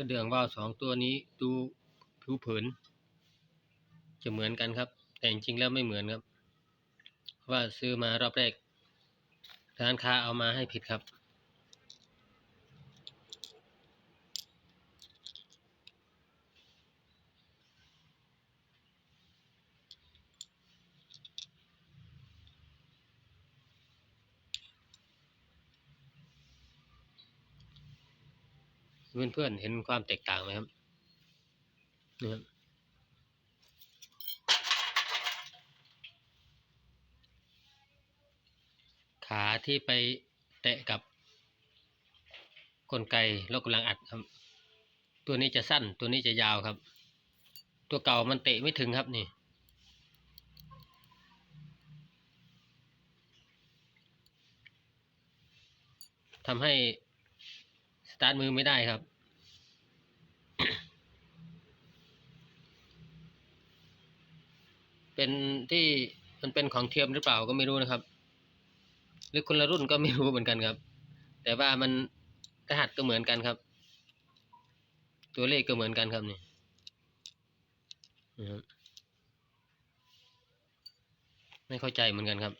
ระเดื่องว่าวสองตัวนี้ดูผิวเผิน จะเหมือนกันครับ แต่จริงๆแล้วไม่เหมือนครับ เพราะว่าซื้อมารอบแรกร้านค้าเอามาให้ผิดครับ เพื่อนๆเห็นความแตกต่างไหมครับนี่ครับขาที่ไปแตะกับกลไกรถกำลังอัดครับ ตัวนี้จะสั้นตัวนี้จะยาวครับ ตัวเก่ามันเตะไม่ถึงครับนี่ทำให้ ตาร์ทมือไม่ได้ครับ เป็นที่มันเป็นของเทียมหรือเปล่าก็ไม่รู้นะครับ หรือคนละรุ่นก็ไม่รู้เหมือนกันครับ แต่ว่ามันรหัสก็เหมือนกันครับ ตัวเลขก็เหมือนกันครับนี่นะครับไม่เข้าใจเหมือนกันครับ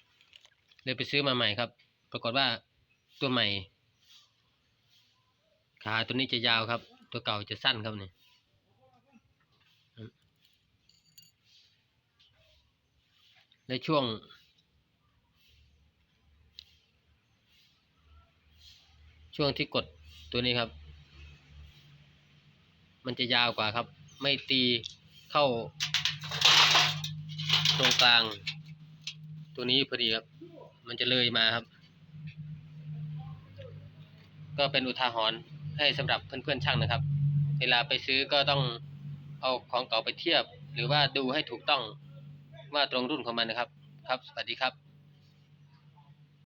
เลยไปซื้อมาใหม่ครับ ปรากฏว่าตัวใหม่ ขาตัวนี้จะยาวครับ ตัวเก่าจะสั้นครับเนี่ครับในช่วง ช่วงที่กดตัวนี้ครับ มันจะยาวกว่าครับ ไม่ตีเข้าตรงกลาง ตัวนี้พอดีครับ มันจะเลยมาครับ ก็เป็นอุทาหรณ์ ให้สำหรับเพื่อนๆช่างนะครับ เวลาไปซื้อก็ต้องเอาของเก่าไปเทียบ หรือว่าดูให้ถูกต้องว่าตรงรุ่นของมันนะครับ ครับ สวัสดีครับ